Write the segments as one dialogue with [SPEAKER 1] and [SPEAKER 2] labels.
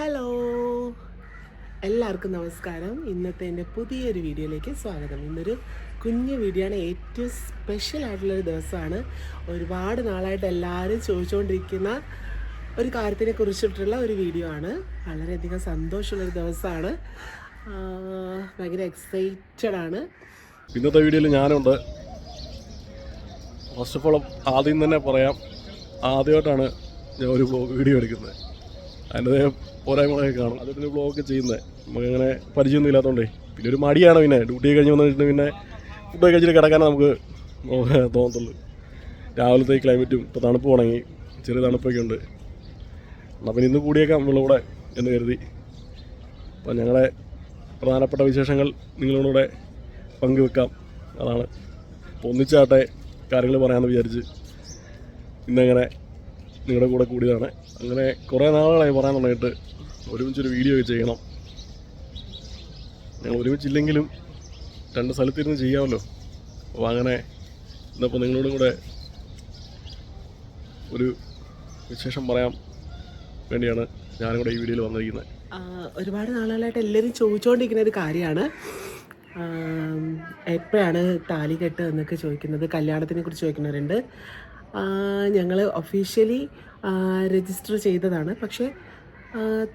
[SPEAKER 1] Hello എല്ലാവർക്കും നമസ്കാരം. ഇന്നത്തെ എന്റെ പുതിയൊരു വീഡിയോയിലേക്ക് സ്വാഗതം. ഇന്നൊരു കുഞ്ഞു വീഡിയോ ആണ്. ഏറ്റവും സ്പെഷ്യൽ ആയിട്ടുള്ളൊരു ദിവസമാണ്. ഒരുപാട് നാളായിട്ട് എല്ലാവരും ചോദിച്ചുകൊണ്ടിരിക്കുന്ന ഒരു കാര്യത്തിനെ കുറിച്ചിട്ടുള്ള ഒരു വീഡിയോ ആണ്. വളരെയധികം സന്തോഷമുള്ളൊരു ദിവസമാണ്. ഭയങ്കര എക്സൈറ്റഡ് ആണ്.
[SPEAKER 2] ഇന്നത്തെ വീഡിയോയിൽ ഞാനുണ്ട്. ഫസ്റ്റ് ഓഫ് ഓൾ ആദ്യം തന്നെ പറയാം ആദ്യമായിട്ടാണ് ഞാൻ ഒരു വീഡിയോ എടുക്കുന്നത്. അതിന്റെ പോരായ്മകളൊക്കെ കാണും. അതൊരു ബ്ലോഗ് ചെയ്യുന്നത് നമുക്കങ്ങനെ പരിചയമൊന്നും ഇല്ലാത്തതുകൊണ്ടേ പിന്നെ ഒരു മടിയാണ് പിന്നെ. ഡ്യൂട്ടി കഴിഞ്ഞ് വന്നിട്ട് പിന്നെ ഫുഡ് കഴിച്ചിട്ട് കിടക്കാനേ നമുക്ക് തോന്നത്തുള്ളൂ. രാവിലത്തെ ക്ലൈമറ്റും ഇപ്പോൾ തണുപ്പ് തുടങ്ങി. ചെറിയ തണുപ്പൊക്കെ ഉണ്ട്. എന്നാൽ പിന്നെ ഇന്ന് കൂടിയേക്കാം നമ്മളിവിടെ എന്ന് കരുതി. അപ്പോൾ ഞങ്ങളെ പ്രധാനപ്പെട്ട വിശേഷങ്ങൾ നിങ്ങളോടുകൂടെ പങ്കുവെക്കാം. അതാണ്. ഒന്നിച്ചാട്ടെ കാര്യങ്ങൾ പറയാമെന്ന് വിചാരിച്ച് ഇന്നങ്ങനെ നിങ്ങളുടെ കൂടെ കൂടിയതാണ്. അങ്ങനെ കുറേ നാളുകളായി പറയാൻ തുടങ്ങിയിട്ട് ഒരുമിച്ചൊരു വീഡിയോ ചെയ്യണം. ഞങ്ങൾ ഒരുമിച്ചില്ലെങ്കിലും രണ്ട് സ്ഥലത്തിരുന്ന് ചെയ്യാമല്ലോ. അപ്പോൾ അങ്ങനെ ഇന്നിപ്പോൾ നിങ്ങളോടും കൂടെ ഒരു വിശേഷം പറയാൻ വേണ്ടിയാണ് ഞാനും കൂടെ ഈ വീഡിയോയിൽ വന്നിരിക്കുന്നത്.
[SPEAKER 1] ഒരുപാട് നാളുകളായിട്ട് എല്ലാവരും ചോദിച്ചുകൊണ്ടിരിക്കുന്ന ഒരു കാര്യമാണ്. എപ്പോഴാണ് താലി കെട്ട് എന്നൊക്കെ ചോദിക്കുന്നത്. കല്യാണത്തിനെ കുറിച്ച് ചോദിക്കുന്നവരുണ്ട്. ഞങ്ങൾ ഒഫീഷ്യലി രജിസ്റ്റർ ചെയ്തതാണ്. പക്ഷേ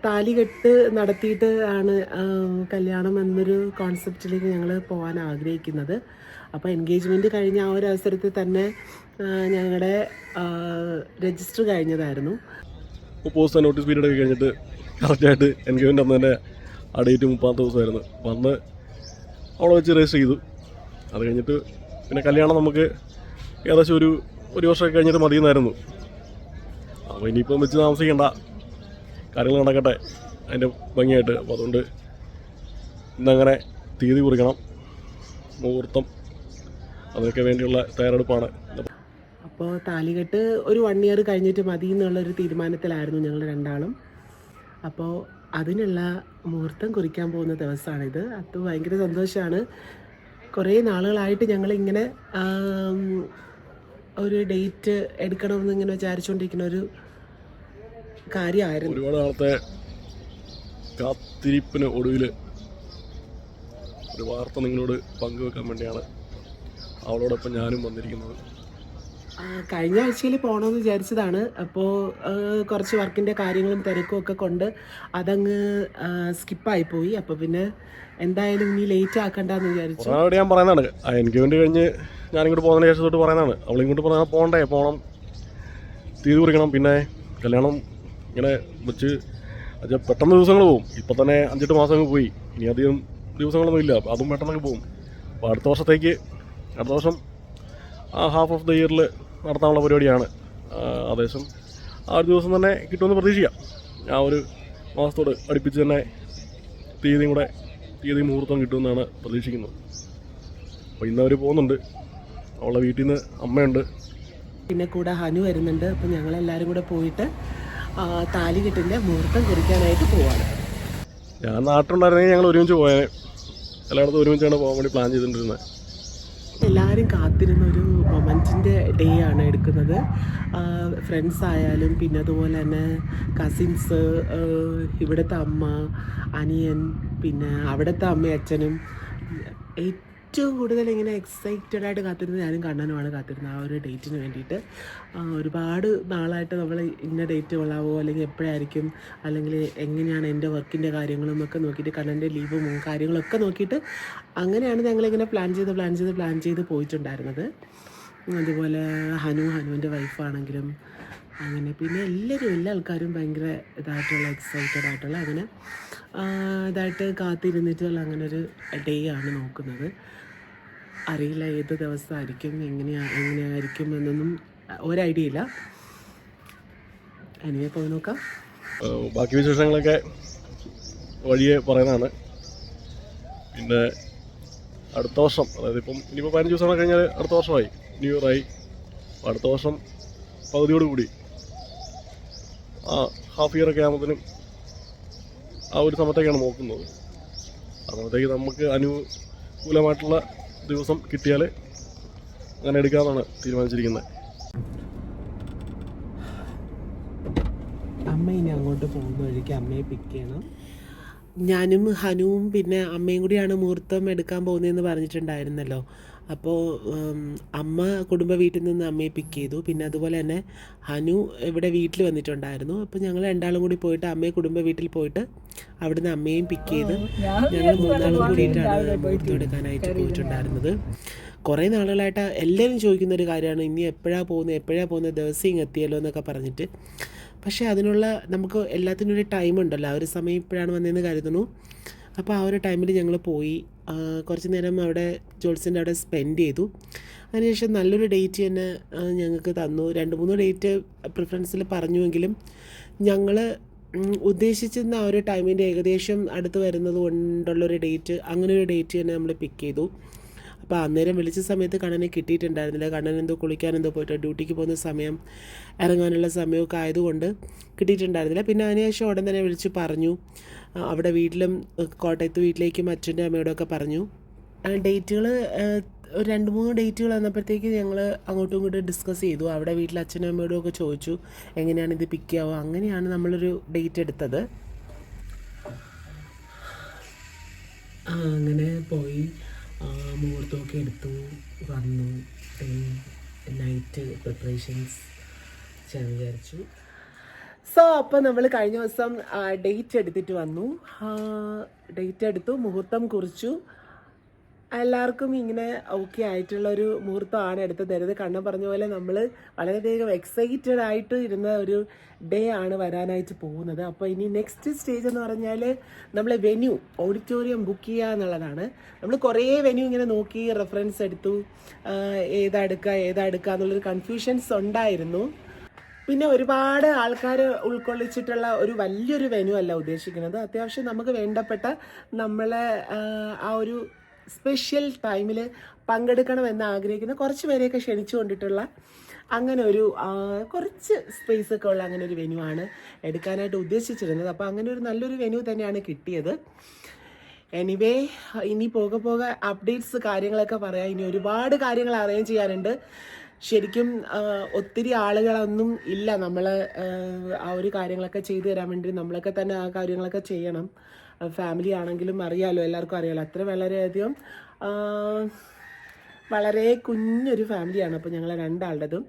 [SPEAKER 1] താലികെട്ട് നടത്തിയിട്ട് ആണ് കല്യാണം എന്നൊരു കോൺസെപ്റ്റിലേക്ക് ഞങ്ങൾ പോകാൻ ആഗ്രഹിക്കുന്നത്. അപ്പോൾ എൻഗേജ്മെന്റ് കഴിഞ്ഞ ആ ഒരു അവസരത്തിൽ തന്നെ ഞങ്ങളുടെ രജിസ്റ്റർ കഴിഞ്ഞതായിരുന്നു.
[SPEAKER 2] പോസ്റ്റ് നോട്ടീസ് പീരീഡ് ഒക്കെ കഴിഞ്ഞിട്ട് കറക്റ്റായിട്ട് എൻഗേജ്മെന്റ് അന്ന് തന്നെ ആ ഡേറ്റ് മുപ്പതാമത്തെ ദിവസമായിരുന്നു. അന്ന് അവിടെ വെച്ച് രജിസ്റ്റർ ചെയ്തു. അത് കഴിഞ്ഞിട്ട് പിന്നെ കല്യാണം നമുക്ക് ഏകദേശം ഒരു ഒരു വർഷമൊക്കെ കഴിഞ്ഞിട്ട് മതിയെന്നായിരുന്നു. അപ്പോൾ ഇനിയിപ്പം വെച്ച് താമസിക്കേണ്ട. കാര്യങ്ങൾ നടക്കട്ടെ. അതിന്റെ ഭംഗിയായിട്ട്. അപ്പോൾ അതുകൊണ്ട് ഇന്നങ്ങനെ തീയതി കുറിക്കണം. മുഹൂർത്തം. അതിനൊക്കെ വേണ്ടിയുള്ള തയ്യാറെടുപ്പാണ്.
[SPEAKER 1] അപ്പോൾ താലികെട്ട് ഒരു വൺ ഇയർ കഴിഞ്ഞിട്ട് മതി എന്നുള്ളൊരു തീരുമാനത്തിലായിരുന്നു ഞങ്ങൾ രണ്ടാളും. അപ്പോൾ അതിനുള്ള മുഹൂർത്തം കുറിക്കാൻ പോകുന്ന ദിവസമാണിത് അത് ഭയങ്കര സന്തോഷമാണ് കുറേ നാളുകളായിട്ട് ഞങ്ങളിങ്ങനെ ഒരു ഡേറ്റ് എടുക്കണമെന്ന് ഇങ്ങനെ വിചാരിച്ചുകൊണ്ടിരിക്കുന്ന ഒരു കാര്യമായിരുന്നു.
[SPEAKER 2] ഒരുപാട് നാളത്തെ കാത്തിരിപ്പിന് ഒടുവിൽ ഒരു വാർത്ത നിങ്ങളോട് പങ്കുവെക്കാൻ വേണ്ടിയാണ് അവളോടൊപ്പം ഞാനും വന്നിരിക്കുന്നത്.
[SPEAKER 1] കഴിഞ്ഞ ആഴ്ചയിൽ പോകണമെന്ന് വിചാരിച്ചതാണ്. അപ്പോൾ കുറച്ച് വർക്കിന്റെ കാര്യങ്ങളും തിരക്കും ഒക്കെ കൊണ്ട് അതങ്ങ് സ്കിപ്പായി പോയി അപ്പോൾ പിന്നെ എന്തായാലും ഇനി ലേറ്റ് ആക്കണ്ടെന്ന് വിചാരിച്ചു.
[SPEAKER 2] അവിടെ ഞാൻ പറയുന്നതാണ്. വേണ്ടി കഴിഞ്ഞ് ഞാനിങ്ങോട്ട് പോകുന്നതിന് ശേഷം തൊട്ട് പറയുന്നതാണ്. അവൾ ഇങ്ങോട്ട് പറഞ്ഞാൽ പോകണ്ടേ പോകണം തീയതി കുറിക്കണം. പിന്നെ കല്യാണം ഇങ്ങനെ വെച്ച് അത് പെട്ടെന്ന് ദിവസങ്ങൾ പോകും ഇപ്പം തന്നെ അഞ്ചെട്ട് അങ്ങ് പോയി. ഇനി അധികം ദിവസങ്ങളൊന്നും ഇല്ല. അതും പെട്ടെന്നൊക്കെ പോകും അപ്പോൾ അടുത്ത വർഷത്തേക്ക് അടുത്ത വർഷം ആ ഹാഫ് ഓഫ് ദ ഇയറിൽ നടത്താനുള്ള പരിപാടിയാണ്. ആദേശം ആ ഒരു ദിവസം തന്നെ കിട്ടുമെന്ന് പ്രതീക്ഷിക്കാം. ആ ഒരു മാസത്തോട് അടുപ്പിച്ച് തന്നെ തീയതിയും കൂടെ തീയതി മുഹൂർത്തം കിട്ടുമെന്നാണ് പ്രതീക്ഷിക്കുന്നത്. അപ്പോൾ ഇന്ന് അവർ പോകുന്നുണ്ട്. അവളുടെ വീട്ടിൽ നിന്ന് അമ്മയുണ്ട്.
[SPEAKER 1] പിന്നെ കൂടെ ഹനു വരുന്നുണ്ട്. അപ്പം ഞങ്ങളെല്ലാവരും കൂടെ പോയിട്ട് താലി താലികെട്ടിന്റെ മുഹൂർത്തം കുറിക്കാനായിട്ട് പോവാണ്.
[SPEAKER 2] ഞാൻ നാട്ടിലുണ്ടായിരുന്നെങ്കിൽ ഞങ്ങൾ ഒരുമിച്ച് പോയേനെ. എല്ലായിടത്തും ഒരുമിച്ചാണ് പോകാൻ വേണ്ടി പ്ലാൻ ചെയ്തിട്ടുണ്ടിരുന്നത്
[SPEAKER 1] എല്ലാവരും കാത്തിരുന്ന ഒരു മൊമെന്റിന്റെ ഡേ ആണ് എടുക്കുന്നത്. ഫ്രണ്ട്സ് ആയാലും പിന്നെ അതുപോലെ തന്നെ കസിൻസ് ഇവിടുത്തെ അമ്മ അനിയൻ പിന്നെ അവിടുത്തെ അമ്മയും അച്ഛനും ഏറ്റവും കൂടുതൽ ഇങ്ങനെ എക്സൈറ്റഡ് ആയിട്ട് കാത്തിരുന്നത് ഞാനും കണ്ണനുമാണ് കാത്തിരുന്നത് ആ ഒരു ഡേറ്റിന് വേണ്ടിയിട്ട്. ഒരുപാട് നാളായിട്ട് നമ്മൾ ഇന്ന ഡേറ്റ് കൊള്ളാവോ? അല്ലെങ്കിൽ എപ്പോഴായിരിക്കും? അല്ലെങ്കിൽ എങ്ങനെയാണ് എന്റെ വർക്കിന്റെ കാര്യങ്ങളും ഒക്കെ നോക്കിയിട്ട് കണ്ണന്റെ ലീവും കാര്യങ്ങളൊക്കെ നോക്കിയിട്ട് അങ്ങനെയാണ് ഞങ്ങളിങ്ങനെ പ്ലാൻ ചെയ്ത് പ്ലാൻ ചെയ്ത് പ്ലാൻ ചെയ്ത് പോയിട്ടുണ്ടായിരുന്നത്. അതുപോലെ ഹനു ഹനുവിന്റെ വൈഫാണെങ്കിലും അങ്ങനെ പിന്നെ എല്ലാവരും എല്ലാ ആൾക്കാരും ഭയങ്കര ഇതായിട്ടുള്ള എക്സൈറ്റഡ് ആയിട്ടുള്ള അങ്ങനെ ഇതായിട്ട് കാത്തിരുന്നിട്ടുള്ള അങ്ങനെ ഒരു ഡേ ആണ് നോക്കുന്നത്. അറിയില്ല ഏത് ദിവസമായിരിക്കും എങ്ങനെയാ എങ്ങനെയായിരിക്കും എന്നൊന്നും ഒരു ഐഡിയ ഇല്ല. എനിവേ പോയി നോക്കാം.
[SPEAKER 2] ബാക്കി വിശേഷങ്ങളൊക്കെ വഴിയെ പറയുന്നതാണ്. പിന്നെ അടുത്ത വർഷം അതായത് ഇപ്പം ഇനിയിപ്പോൾ പതിനഞ്ച് ദിവസം കഴിഞ്ഞാൽ അടുത്ത വർഷമായി. ന്യൂ ഇയർ ആയി. അപ്പോൾ അടുത്ത വർഷം പകുതിയോട് കൂടി. ആ ഹാഫ് ഇയർ ഒക്കെ ആകുമ്പോഴത്തേനും ആ ഒരു സമയത്തേക്കാണ് നോക്കുന്നത്. അപ്പോഴത്തേക്ക് നമുക്ക് അനുകൂലമായിട്ടുള്ള ദിവസം കിട്ടിയാൽ അങ്ങനെ എടുക്കാമെന്നാണ് തീരുമാനിച്ചിരിക്കുന്നത്.
[SPEAKER 1] അമ്മ ഇനി അങ്ങോട്ട് പോകുന്ന വഴിക്ക് അമ്മയെ പിക്ക് ചെയ്യണം. ഞാനും ഹനുവും പിന്നെ അമ്മയും കൂടിയാണ് മുഹൂർത്തം എടുക്കാൻ പോകുന്നതെന്ന് പറഞ്ഞിട്ടുണ്ടായിരുന്നല്ലോ. അപ്പോൾ അമ്മ കുടുംബ വീട്ടിൽ നിന്ന് അമ്മയെ പിക്ക് ചെയ്തു. പിന്നെ അതുപോലെ തന്നെ ഹനു ഇവിടെ വീട്ടിൽ വന്നിട്ടുണ്ടായിരുന്നു. അപ്പോൾ ഞങ്ങൾ രണ്ടാളും കൂടി പോയിട്ട് അമ്മയെ കുടുംബ വീട്ടിൽ പോയിട്ട് അവിടുന്ന് അമ്മയും പിക്ക് ചെയ്ത് ഞങ്ങൾ മൂന്നാളും കൂടിയിട്ടാണ് മുഹൂർത്തം എടുക്കാനായിട്ട് പോയിട്ടുണ്ടായിരുന്നത്. കുറേ നാളുകളായിട്ട് എല്ലാവരും ചോദിക്കുന്ന ഒരു കാര്യമാണ്. ഇനി എപ്പോഴാണ് പോകുന്നത് എപ്പോഴാണ് പോകുന്നത് ദിവസം ഇങ്ങെത്തിയല്ലോ എന്നൊക്കെ പറഞ്ഞിട്ട്. പക്ഷേ അതിനുള്ള നമുക്ക് എല്ലാത്തിനും ഒരു ടൈം ഉണ്ടല്ലോ. ആ ഒരു സമയം ഇപ്പോഴാണ് വന്നതെന്ന് കരുതുന്നു. അപ്പോൾ ആ ഒരു ടൈമിൽ ഞങ്ങൾ പോയി. കുറച്ച് നേരം അവിടെ ജോൾസിന്റെ അവിടെ സ്പെൻഡ് ചെയ്തു. അതിനുശേഷം നല്ലൊരു ഡേറ്റ് തന്നെ ഞങ്ങൾക്ക് തന്നു. രണ്ട് മൂന്ന് ഡേറ്റ് പ്രിഫറൻസിൽ പറഞ്ഞുവെങ്കിലും ഞങ്ങൾ ഉദ്ദേശിച്ചിരുന്ന ആ ഒരു ടൈമിന്റെ ഏകദേശം അടുത്ത് വരുന്നത് കൊണ്ടുള്ളൊരു ഡേറ്റ് അങ്ങനെ ഒരു ഡേറ്റ് തന്നെ നമ്മൾ പിക്ക് ചെയ്തു. അപ്പോൾ അന്നേരം വിളിച്ച സമയത്ത് കണ്ണനെ കിട്ടിയിട്ടുണ്ടായിരുന്നില്ല. കണ്ണൻ എന്തോ കുളിക്കാൻ എന്തോ പോയിട്ട് ഡ്യൂട്ടിക്ക് പോകുന്ന സമയം ഇറങ്ങാനുള്ള സമയമൊക്കെ ആയതുകൊണ്ട് കിട്ടിയിട്ടുണ്ടായിരുന്നില്ല. പിന്നെ അതിനുശേഷം ഉടൻ തന്നെ വിളിച്ച് പറഞ്ഞു. അവിടെ വീട്ടിലും കോട്ടയത്ത് വീട്ടിലേക്കും അച്ഛന്റെ അമ്മയോടും ഒക്കെ പറഞ്ഞു. ഡേറ്റുകൾ ഒരു രണ്ട് മൂന്ന് ഡേറ്റുകൾ വന്നപ്പോഴത്തേക്ക് ഞങ്ങൾ അങ്ങോട്ടും ഇങ്ങോട്ടും ഡിസ്കസ് ചെയ്തു. അവിടെ വീട്ടിൽ അച്ഛനും അമ്മയോടും ഒക്കെ ചോദിച്ചു എങ്ങനെയാണ് ഇത് പിക്ക് ചെയ്യാവുക അങ്ങനെയാണ് നമ്മളൊരു ഡേറ്റ് എടുത്തത്. അങ്ങനെ പോയി. മുഹൂർത്തമൊക്കെ എടുത്തു വന്നു നൈറ്റ് പ്രിപ്പറേഷൻസ് ചെയ്യാൻ വിചാരിച്ചു. സോ അപ്പോൾ നമ്മൾ കഴിഞ്ഞ ദിവസം ഡേറ്റ് എടുത്തിട്ട് വന്നു. ഡേറ്റ് എടുത്തു മുഹൂർത്തം കുറിച്ചു. എല്ലാവർക്കും ഇങ്ങനെ ഓക്കെ ആയിട്ടുള്ള ഒരു മുഹൂർത്തമാണ് എടുത്ത് തരുന്നത്. കണ്ണൻ പറഞ്ഞ പോലെ നമ്മൾ വളരെയധികം എക്സൈറ്റഡ് ആയിട്ട് ഇരുന്ന ഒരു ഡേ ആണ് വരാനായിട്ട് പോകുന്നത്. അപ്പോൾ ഇനി നെക്സ്റ്റ് സ്റ്റേജ് എന്ന് പറഞ്ഞാൽ നമ്മൾ വെന്യൂ ഓഡിറ്റോറിയം ബുക്ക് ചെയ്യുക എന്നുള്ളതാണ്. നമ്മൾ കുറേ വെന്യൂ ഇങ്ങനെ നോക്കി റെഫറൻസ് എടുത്തു ഏതാ എടുക്കുക ഏതാ എടുക്കുക എന്നുള്ളൊരു കൺഫ്യൂഷൻസ് ഉണ്ടായിരുന്നു. പിന്നെ ഒരുപാട് ആൾക്കാർ ഉൾക്കൊള്ളിച്ചിട്ടുള്ള ഒരു വലിയൊരു വെന്യൂ അല്ല ഉദ്ദേശിക്കുന്നത്. അത്യാവശ്യം നമുക്ക് വേണ്ടപ്പെട്ട നമ്മളെ ആ ഒരു സ്പെഷ്യൽ ടൈമിൽ പങ്കെടുക്കണമെന്ന് ആഗ്രഹിക്കുന്ന കുറച്ച് പേരെയൊക്കെ ക്ഷണിച്ചു കൊണ്ടിട്ടുള്ള അങ്ങനെ ഒരു കുറച്ച് സ്പേസ് ഒക്കെ ഉള്ള അങ്ങനെ ഒരു വെന്യൂ ആണ് എടുക്കാനായിട്ട് ഉദ്ദേശിച്ചിരുന്നത്. അപ്പോൾ അങ്ങനെ ഒരു നല്ലൊരു വെന്യൂ തന്നെയാണ് കിട്ടിയത്. എനിവേ ഇനി പോകെ പോകെ അപ്ഡേറ്റ്സ് കാര്യങ്ങളൊക്കെ പറയാം. ഇനി ഒരുപാട് കാര്യങ്ങൾ അറേഞ്ച് ചെയ്യാനുണ്ട്. ശരിക്കും ഒത്തിരി ആളുകളൊന്നും ഇല്ല നമ്മൾ ആ ഒരു കാര്യങ്ങളൊക്കെ ചെയ്തു തരാൻ വേണ്ടി നമ്മളൊക്കെ തന്നെ ആ കാര്യങ്ങളൊക്കെ ചെയ്യണം. ഫാമിലി ആണെങ്കിലും അറിയാമല്ലോ എല്ലാവർക്കും അറിയാമല്ലോ അത്ര വളരെയധികം വളരെ കുഞ്ഞൊരു ഫാമിലിയാണ് അപ്പോൾ ഞങ്ങളെ രണ്ടാളുടേതും.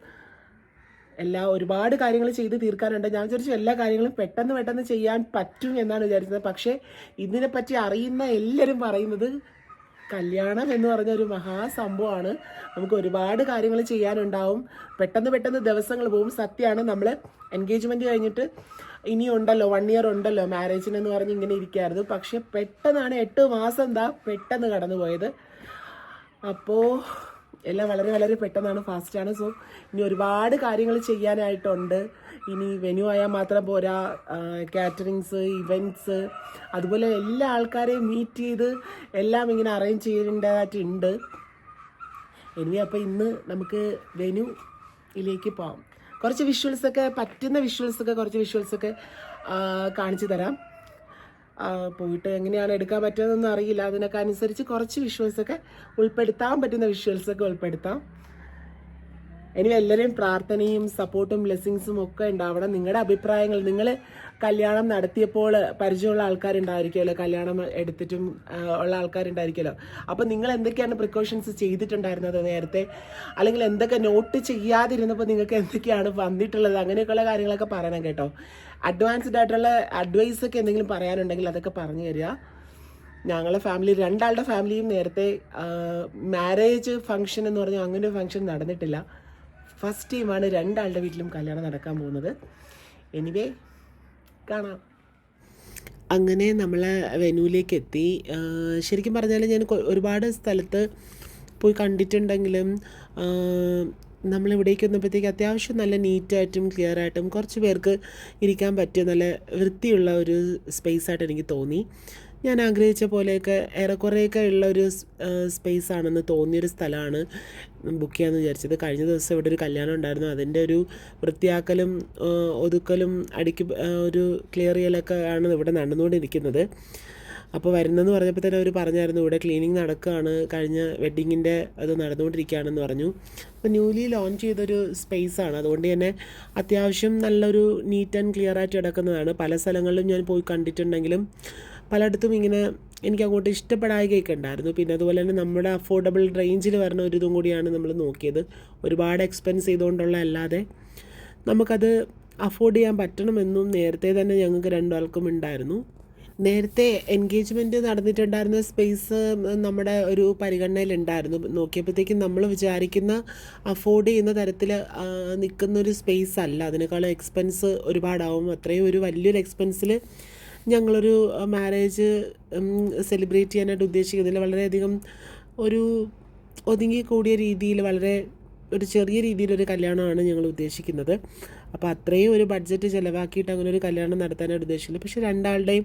[SPEAKER 1] എല്ലാ ഒരുപാട് കാര്യങ്ങൾ ചെയ്ത് തീർക്കാനുണ്ട്. ഞാൻ വിചാരിച്ചു എല്ലാ കാര്യങ്ങളും പെട്ടെന്ന് പെട്ടെന്ന് ചെയ്യാൻ പറ്റും എന്നാണ് വിചാരിച്ചത്. പക്ഷേ ഇതിനെപ്പറ്റി അറിയുന്ന എല്ലാവരും പറയുന്നത് കല്യാണം എന്ന് പറഞ്ഞ ഒരു മഹാസംഭവമാണ്. നമുക്ക് ഒരുപാട് കാര്യങ്ങൾ ചെയ്യാനുണ്ടാവും. പെട്ടെന്ന് പെട്ടെന്ന് ദിവസങ്ങൾ പോകും. സത്യമാണ് നമ്മൾ എൻഗേജ്മെന്റ് കഴിഞ്ഞിട്ട് ഇനി ഉണ്ടല്ലോ വൺ ഇയർ ഉണ്ടല്ലോ മാരേജിനെന്ന് പറഞ്ഞ് ഇങ്ങനെ ഇരിക്കായിരുന്നു. പക്ഷെ പെട്ടെന്നാണ് എട്ട് മാസം എന്താ പെട്ടെന്ന് കടന്നു പോയത് അപ്പോൾ എല്ലാം വളരെ വളരെ പെട്ടെന്നാണ് ഫാസ്റ്റാണ് സോ ഇനി ഒരുപാട് കാര്യങ്ങൾ ചെയ്യാനായിട്ടുണ്ട്. ഇനി വെന്യൂ ആയാൽ മാത്രം പോരാ കാറ്ററിങ്സ് ഇവന്റ്സ് അതുപോലെ എല്ലാ ആൾക്കാരെയും മീറ്റ് ചെയ്ത് എല്ലാം ഇങ്ങനെ അറേഞ്ച് ചെയ്യേണ്ടതായിട്ടുണ്ട്. എനിവേ അപ്പോൾ ഇന്ന് നമുക്ക് വെന്യൂയിലേക്ക് പോകാം കുറച്ച് വിഷ്വൽസൊക്കെ പറ്റുന്ന വിഷ്വൽസൊക്കെ കുറച്ച് വിഷ്വൽസൊക്കെ കാണിച്ചു തരാം. പോയിട്ട് എങ്ങനെയാണ് എടുക്കാൻ പറ്റുന്നതെന്ന് അറിയില്ല. അതിനൊക്കെ അനുസരിച്ച് കുറച്ച് വിഷ്വൽസൊക്കെ ഉൾപ്പെടുത്താൻ പറ്റുന്ന വിഷ്വൽസൊക്കെ ഉൾപ്പെടുത്താം. ഇനി എല്ലാവരെയും പ്രാർത്ഥനയും സപ്പോർട്ടും ബ്ലെസ്സിങ്സും ഒക്കെ ഉണ്ടാവണം. നിങ്ങളുടെ അഭിപ്രായങ്ങൾ നിങ്ങൾ കല്യാണം നടത്തിയപ്പോൾ പരിചയമുള്ള ആൾക്കാരുണ്ടായിരിക്കുമല്ലോ കല്യാണം എടുത്തിട്ടും ഉള്ള ആൾക്കാരുണ്ടായിരിക്കുമല്ലോ. അപ്പോൾ നിങ്ങൾ എന്തൊക്കെയാണ് പ്രിക്കോഷൻസ് ചെയ്തിട്ടുണ്ടായിരുന്നത് നേരത്തെ? അല്ലെങ്കിൽ എന്തൊക്കെ നോട്ട് ചെയ്യാതിരുന്നപ്പോൾ നിങ്ങൾക്ക് എന്തൊക്കെയാണ് വന്നിട്ടുള്ളത്? അങ്ങനെയൊക്കെയുള്ള കാര്യങ്ങളൊക്കെ പറയണം കേട്ടോ. അഡ്വാൻസ്ഡ് ആയിട്ടുള്ള അഡ്വൈസ് ഒക്കെ എന്തെങ്കിലും പറയാനുണ്ടെങ്കിൽ അതൊക്കെ പറഞ്ഞു തരിക. ഞങ്ങളുടെ ഫാമിലി രണ്ടാളുടെ ഫാമിലിയും നേരത്തെ മാരേജ് ഫംഗ്ഷൻ എന്ന് പറഞ്ഞാൽ അങ്ങനെ ഒരു ഫംഗ്ഷൻ നടന്നിട്ടില്ല. ഫസ്റ്റ് ടൈമാണ് രണ്ടാളുടെ വീട്ടിലും കല്യാണം നടക്കാൻ പോകുന്നത്. എനിവേ കാണാം. അങ്ങനെ നമ്മൾ വെനുവിലേക്ക് എത്തി. ശരിക്കും പറഞ്ഞാൽ ഞാൻ ഒരുപാട് സ്ഥലത്ത് പോയി കണ്ടിട്ടുണ്ടെങ്കിലും നമ്മൾ നമ്മളിവിടേക്ക് വന്നപ്പോഴത്തേക്ക് അത്യാവശ്യം നല്ല നീറ്റായിട്ടും ക്ലിയർ ആയിട്ടും കുറച്ച് പേർക്ക് ഇരിക്കാൻ പറ്റിയ നല്ല വൃത്തിയുള്ള ഒരു സ്പേസ് ആയിട്ട് എനിക്ക് തോന്നി. ഞാൻ ആഗ്രഹിച്ച പോലെയൊക്കെ ഏറെക്കുറെയൊക്കെ ഉള്ള ഒരു സ്പേസ് ആണെന്ന് തോന്നിയൊരു സ്ഥലമാണ് ബുക്ക് ചെയ്യാമെന്ന് വിചാരിച്ചത്. കഴിഞ്ഞ ദിവസം ഇവിടെ ഒരു കല്യാണം ഉണ്ടായിരുന്നു. അതിന്റെ ഒരു വൃത്തിയാക്കലും ഒതുക്കലും അടിക്ക് ഒരു ക്ലിയർ ചെയ്യലൊക്കെ ആണ് ഇവിടെ നടന്നുകൊണ്ടിരിക്കുന്നത്. അപ്പോൾ വരുന്നെന്ന് പറഞ്ഞപ്പോൾ തന്നെ അവർ പറഞ്ഞായിരുന്നു ഇവിടെ ക്ലീനിങ് നടക്കുകയാണ്. കഴിഞ്ഞ വെഡ്ഡിങ്ങിന്റെ അത് നടന്നുകൊണ്ടിരിക്കുകയാണെന്ന് പറഞ്ഞു. അപ്പോൾ ന്യൂലി ലോഞ്ച് ചെയ്തൊരു സ്പേസാണ്. അതുകൊണ്ട് തന്നെ അത്യാവശ്യം നല്ലൊരു നീറ്റ് ആൻഡ് ക്ലിയർ ആയിട്ട് കിടക്കുന്നതാണ്. പല സ്ഥലങ്ങളിലും ഞാൻ പോയി കണ്ടിട്ടുണ്ടെങ്കിലും പലയിടത്തും ഇങ്ങനെ എനിക്ക് അങ്ങോട്ട് ഇഷ്ടപ്പെടായികയൊക്കെ ഉണ്ടായിരുന്നു പിന്നെ അതുപോലെ തന്നെ നമ്മുടെ അഫോർഡബിൾ റേഞ്ചിൽ വരുന്ന ഒരു ഇതും കൂടിയാണ് നമ്മൾ നോക്കിയത്. ഒരുപാട് എക്സ്പെൻസ് ചെയ്തുകൊണ്ടുള്ള അല്ലാതെ നമുക്കത് അഫോർഡ് ചെയ്യാൻ പറ്റണമെന്നും നേരത്തെ തന്നെ ഞങ്ങൾക്ക് രണ്ടാൾക്കും ഉണ്ടായിരുന്നു. നേരത്തെ എൻഗേജ്മെന്റ് നടന്നിട്ടുണ്ടായിരുന്ന സ്പേസ് നമ്മുടെ ഒരു പരിഗണനയിലുണ്ടായിരുന്നു. നോക്കിയപ്പോഴത്തേക്കും നമ്മൾ വിചാരിക്കുന്ന അഫോർഡ് ചെയ്യുന്ന തരത്തിൽ നിൽക്കുന്ന ഒരു സ്പേസ് അല്ല. അതിനേക്കാളും എക്സ്പെൻസ് ഒരുപാടാവും. അത്രയും ഒരു വലിയൊരു എക്സ്പെൻസിൽ ഞങ്ങളൊരു മാരേജ് സെലിബ്രേറ്റ് ചെയ്യാനായിട്ട് ഉദ്ദേശിക്കുന്നില്ല വളരെയധികം ഒരു ഒതുങ്ങി കൂടിയ രീതിയിൽ വളരെ ഒരു ചെറിയ രീതിയിലൊരു കല്യാണമാണ് ഞങ്ങൾ ഉദ്ദേശിക്കുന്നത്. അപ്പോൾ അത്രയും ഒരു ബഡ്ജറ്റ് ചിലവാക്കിയിട്ട് അങ്ങനെ ഒരു കല്യാണം നടത്താനായിട്ട് ഉദ്ദേശിക്കുന്നത് പക്ഷേ രണ്ടാളുടെയും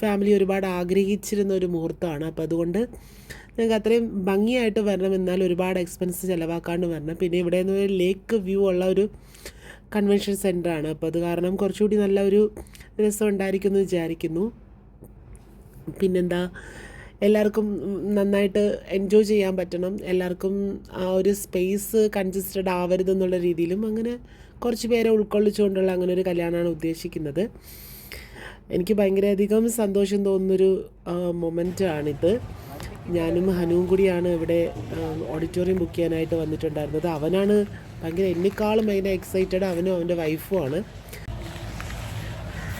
[SPEAKER 1] ഫാമിലി ഒരുപാട് ആഗ്രഹിച്ചിരുന്ന ഒരു മുഹൂർത്തമാണ്. അപ്പോൾ അതുകൊണ്ട് ഞങ്ങൾക്ക് അത്രയും ഭംഗിയായിട്ട് വരണം. എന്നാൽ ഒരുപാട് എക്സ്പെൻസ് ചിലവാക്കാണ്ട് വരണം. പിന്നെ ഇവിടെ നിന്ന് ഒരു ലേക്ക് വ്യൂ ഉള്ള ഒരു കൺവെൻഷൻ സെന്ററാണ് അപ്പോൾ അത് കാരണം കുറച്ചുകൂടി നല്ല ഒരു രസം ഉണ്ടായിരിക്കുമെന്ന് വിചാരിക്കുന്നു. പിന്നെന്താ? എല്ലാവർക്കും നന്നായിട്ട് എൻജോയ് ചെയ്യാൻ പറ്റണം. എല്ലാവർക്കും ആ ഒരു സ്പേസ് കൺജസ്റ്റഡ് ആവരുത് എന്നുള്ള രീതിയിലും അങ്ങനെ കുറച്ച് പേരെ ഉൾക്കൊള്ളിച്ചുകൊണ്ടുള്ള അങ്ങനെ ഒരു കല്യാണമാണ് ഉദ്ദേശിക്കുന്നത്. എനിക്ക് ഭയങ്കരധികം സന്തോഷം തോന്നുന്നൊരു മൊമെന്റ് ആണിത്. ഞാനും ഹനുവും കൂടിയാണ് ഇവിടെ ഓഡിറ്റോറിയം ബുക്ക് ചെയ്യാനായിട്ട് വന്നിട്ടുണ്ടായിരുന്നത്. അവനാണ് ഭയങ്കര എന്നെക്കാളും ഭയങ്കര എക്സൈറ്റഡ് അവനും അവന്റെ വൈഫുമാണ്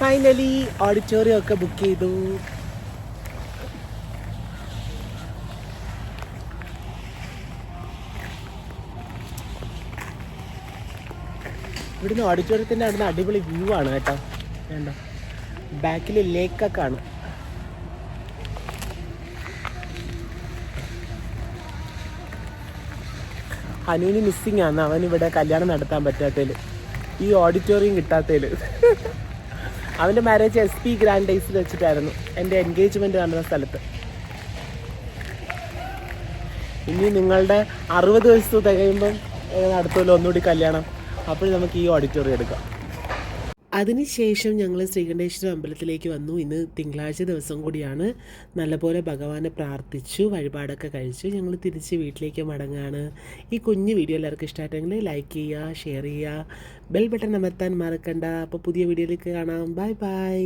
[SPEAKER 1] ഫൈനലി ഓഡിറ്റോറിയം ഒക്കെ ബുക്ക് ചെയ്തു. ഇവിടുന്ന് ഓഡിറ്റോറിയത്തിന്റെ അവിടുന്ന് അടിപൊളി വ്യൂ ആണ് കേട്ടോ. വേണ്ട ബാക്കിൽ ലേക്കൊക്കെ ആണ് ഹനുവിന് മിസ്സിങ് ആണ്. അവൻ ഇവിടെ കല്യാണം നടത്താൻ പറ്റാത്തതിൽ ഈ ഓഡിറ്റോറിയം കിട്ടാത്തതിൽ അവന്റെ മാരേജ് എസ് പി ഗ്രാൻഡ് ഡേയ്സിൽ വെച്ചിട്ടായിരുന്നു. എന്റെ എൻഗേജ്മെന്റ് നടന്ന സ്ഥലത്ത്. ഇനി നിങ്ങളുടെ അറുപത് വയസ്സ് തികയുമ്പം നടത്തുമല്ലോ ഒന്നുകൂടി കല്യാണം. അപ്പോൾ നമുക്ക് ഈ ഓഡിറ്റോറിയം എടുക്കാം. അതിനുശേഷം ഞങ്ങൾ ശ്രീകണ്ഠേശ്വര അമ്പലത്തിലേക്ക് വന്നു. ഇന്ന് തിങ്കളാഴ്ച ദിവസം കൂടിയാണ്. നല്ലപോലെ ഭഗവാനെ പ്രാർത്ഥിച്ചു വഴിപാടൊക്കെ കഴിച്ചു. ഞങ്ങൾ തിരിച്ച് വീട്ടിലേക്ക് മടങ്ങാണ്. ഈ കുഞ്ഞു വീഡിയോ എല്ലാവർക്കും ഇഷ്ടമായിട്ടെങ്കിൽ ലൈക്ക് ചെയ്യുക ഷെയർ ചെയ്യുക. ബെൽ ബട്ടൺ അമർത്താൻ മറക്കണ്ട. അപ്പോൾ പുതിയ വീഡിയോയിലേക്ക് കാണാം. Bye bye